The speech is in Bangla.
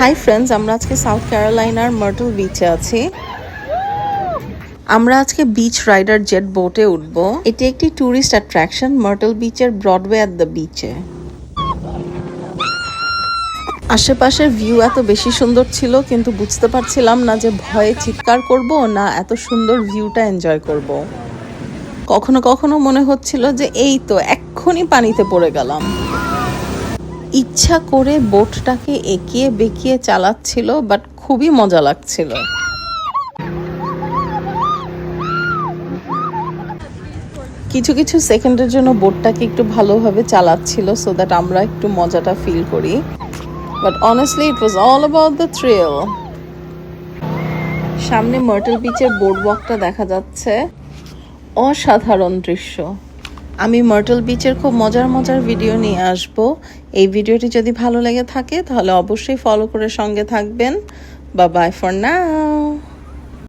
হাই ফ্রেন্ডস আমরা আজকে সাউথ ক্যারোলাইনার মার্টল বিচে আছি। আমরা আজকে বিচ রাইডার জেট বোটে উঠব। এটি একটি ট্যুরিস্ট অ্যাট্রাকশন মার্টল বিচের ব্রডওয়ে অ্যাট দ্য বিচে আশেপাশের ভিউ এত বেশি সুন্দর ছিল, কিন্তু বুঝতে পারছিলাম না যে ভয়ে চিৎকার করব না এত সুন্দর ভিউটা এনজয় করব। কখনো কখনো মনে হচ্ছিল যে এই তো, এক্ষুনি পানিতে পড়ে গেলাম। ইচ্ছা করে বোটটাকে একিয়ে বেঁকিয়ে চালাচ্ছিল বাট খুবই মজা লাগছিল। কিছু কিছু সেকেন্ডের জন্য বোটটাকে একটু ভালোভাবে চালাচ্ছিল সো দ্যাট আমরা একটু মজাটা ফিল করি। But honestly it was all about the thrill সামনে মার্টেল বিচের বোর্ড ওয়াকটা দেখা যাচ্ছে। অসাধারণ দৃশ্য। আমি মার্টল বিচের খুব মজার মজার ভিডিও নিয়ে আসব। এই ভিডিওটি যদি ভালো লেগে থাকে, তাহলে অবশ্যই ফলো করে সঙ্গে থাকবেন। বা বাই ফর নাও